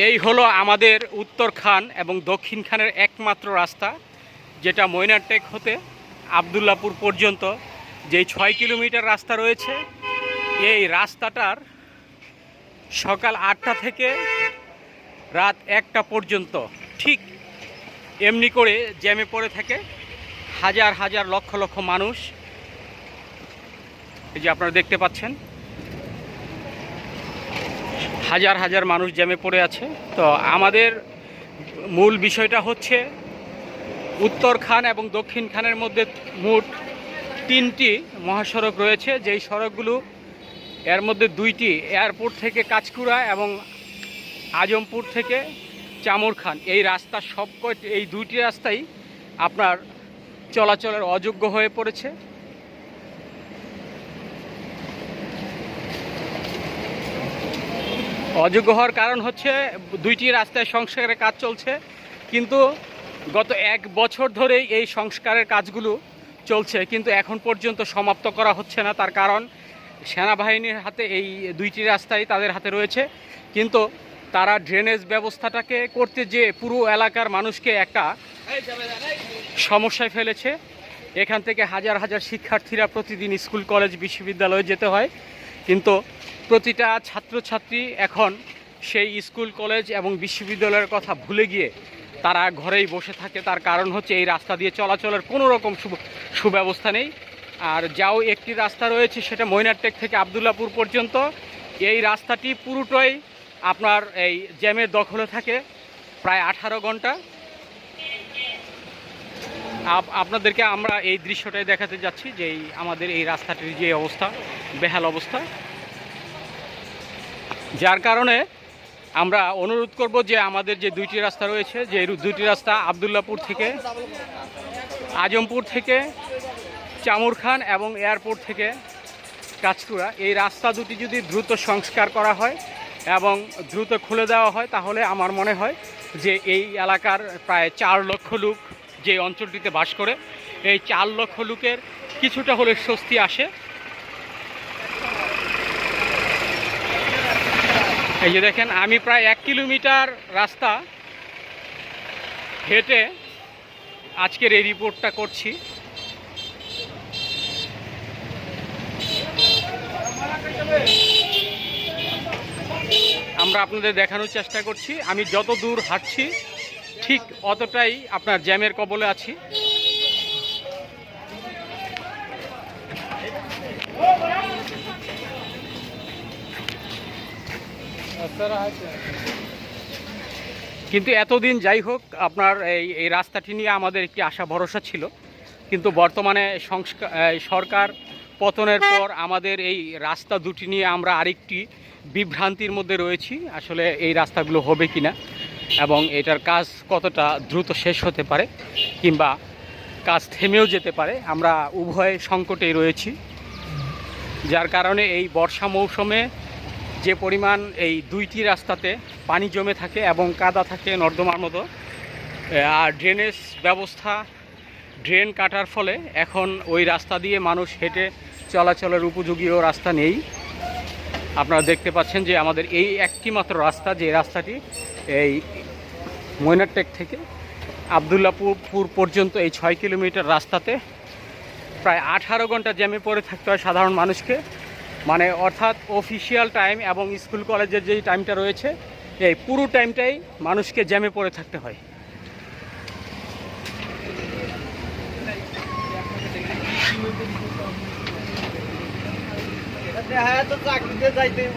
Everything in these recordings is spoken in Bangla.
এই হলো আমাদের উত্তর খান এবং দক্ষিণ খানের একমাত্র রাস্তা, যেটা ময়নারটেক হতে আবদুল্লাপুর পর্যন্ত। যেই ছয় কিলোমিটার রাস্তা রয়েছে, এই রাস্তাটার সকাল আটটা থেকে রাত একটা পর্যন্ত। ঠিক এমনি করে জ্যামে পড়ে থাকে হাজার হাজার লক্ষ লক্ষ মানুষ। এই যে আপনারা দেখতে পাচ্ছেন হাজার হাজার মানুষ জ্যামে পড়ে আছে। তো আমাদের মূল বিষয়টা হচ্ছে, উত্তর খান এবং দক্ষিণ খানের মধ্যে মোট তিনটি মহাসড়ক রয়েছে। যেই সড়কগুলো, এর মধ্যে দুইটি এয়ারপোর্ট থেকে কাঁচকুড়া এবং আজমপুর থেকে চামর খান এই রাস্তা সব এই দুইটি রাস্তাই আপনার চলাচলের অযোগ্য হয়ে পড়েছে। অযোগ্য হওয়ার কারণ হচ্ছে দুইটি রাস্তায় সংস্কারের কাজ চলছে। কিন্তু গত এক বছর ধরেই এই সংস্কারের কাজগুলো চলছে, কিন্তু এখন পর্যন্ত সমাপ্ত করা হচ্ছে না। তার কারণ সেনাবাহিনীর হাতে এই দুইটি রাস্তাই তাদের হাতে রয়েছে। কিন্তু তারা ড্রেনেজ ব্যবস্থাটাকে করতে যে পুরো এলাকার মানুষকে একটা সমস্যায় ফেলেছে। এখান থেকে হাজার হাজার শিক্ষার্থীরা প্রতিদিন স্কুল, কলেজ, বিশ্ববিদ্যালয়ে যেতে হয়। কিন্তু প্রতিটা ছাত্রছাত্রী এখন সেই স্কুল, কলেজ এবং বিশ্ববিদ্যালয়ের কথা ভুলে গিয়ে তারা ঘরেই বসে থাকে। তার কারণ হচ্ছে এই রাস্তা দিয়ে চলাচলের কোনো রকম সুব্যবস্থা নেই। আর যাও একটি রাস্তা রয়েছে, সেটা ময়নারটেক থেকে আবদুল্লাপুর পর্যন্ত। এই রাস্তাটি পুরোটাই আপনার এই জ্যামের দখলে থাকে, প্রায় আঠারো ঘণ্টা। আপনাদেরকে আমরা এই দৃশ্যটাই দেখাতে যাচ্ছি যে আমাদের এই রাস্তাটির যে অবস্থা, বেহাল অবস্থা। যার কারণে আমরা অনুরোধ করব যে আমাদের যে দুইটি রাস্তা রয়েছে, যে দুইটি রাস্তা আবদুল্লাপুর থেকে, আজমপুর থেকে চামুর খান এবং এয়ারপোর্ট থেকে কাঁচকুড়া এই রাস্তা দুটি যদি দ্রুত সংস্কার করা হয় এবং দ্রুত খুলে দেওয়া হয়, তাহলে আমার মনে হয় যে এই এলাকার প্রায় চার লক্ষ লোক যে অঞ্চলটিতে বাস করে, এই চার লক্ষ লোকের কিছুটা হলে স্বস্তি আসে। এই যে দেখেন, আমি প্রায় এক কিলোমিটার রাস্তা হেঁটে আজকের এই রিপোর্টটা করছি। আমরা আপনাদের দেখানোর চেষ্টা করছি। আমি যত দূর হাঁটছি ঠিক অতটাই আপনার জ্যামের কবলে আছি। কিন্তু এতদিন যাই হোক, আপনার এই এই রাস্তাটি নিয়ে আমাদের একটি আশা, ভরসা ছিল। কিন্তু বর্তমানে সংস্কার সরকার পতনের পর আমাদের এই রাস্তা দুটি নিয়ে আমরা আরেকটি বিভ্রান্তির মধ্যে রয়েছি। আসলে এই রাস্তাগুলো হবে কিনা এবং এটার কাজ কতটা দ্রুত শেষ হতে পারে কিংবা কাজ থেমেও যেতে পারে, আমরা উভয় সংকটেই রয়েছি। যার কারণে এই বর্ষা মৌসুমে যে পরিমাণ এই দুইটি রাস্তাতে পানি জমে থাকে এবং কাদা থাকে নর্দমার মতো আর ড্রেনেজ ব্যবস্থা, ড্রেন কাটার ফলে এখন ওই রাস্তা দিয়ে মানুষ হেঁটে চলাচলের উপযোগীও রাস্তা নেই। আপনারা দেখতে পাচ্ছেন যে আমাদের এই একটি মাত্র রাস্তা, যে রাস্তাটি এই ময়নারটেক থেকে আবদুল্লাপুর পর্যন্ত এই ছয় কিলোমিটার রাস্তাতে প্রায় আঠারো ঘণ্টা জ্যামে পড়ে থাকতে হয় সাধারণ মানুষকে। মানে অর্থাৎ অফিসিয়াল টাইম এবং স্কুল কলেজের যেই টাইমটা রয়েছে, এই পুরো টাইমটাই মানুষকে জ্যামে পড়ে থাকতে হয়। চাকরিতে যাইতেইব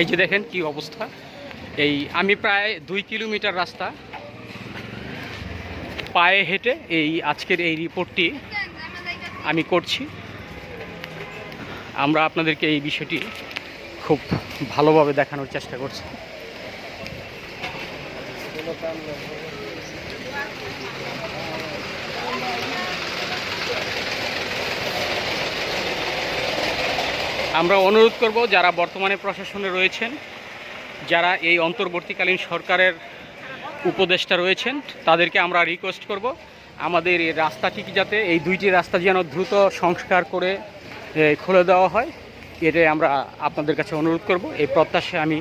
এই যে দেখেন কি অবস্থা। এই আমি প্রায় দুই কিলোমিটার রাস্তা পায়ে হেঁটে এই আজকের এই রিপোর্টটি আমি করছি। আমরা আপনাদেরকে এই বিষয়টি খুব ভালোভাবে দেখানোর চেষ্টা করছে। আমরা অনুরোধ করব যারা বর্তমানে প্রশাসনে রয়েছেন, যারা এই অন্তর্বর্তীকালীন সরকারের উপদেষ্টা রয়েছেন, তাদেরকে আমরা রিকোয়েস্ট করব আমাদের এই রাস্তাটিকে যাতে এই দুইটি রাস্তা যেন দ্রুত সংস্কার করে খুলে দেওয়া হয়। এটাই আমরা আপনাদের কাছে অনুরোধ করব। এই প্রত্যাশায় আমি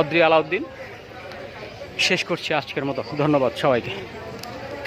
অদ্রি আলাউদ্দিন শেষ করছি আজকের মতো। ধন্যবাদ সবাইকে।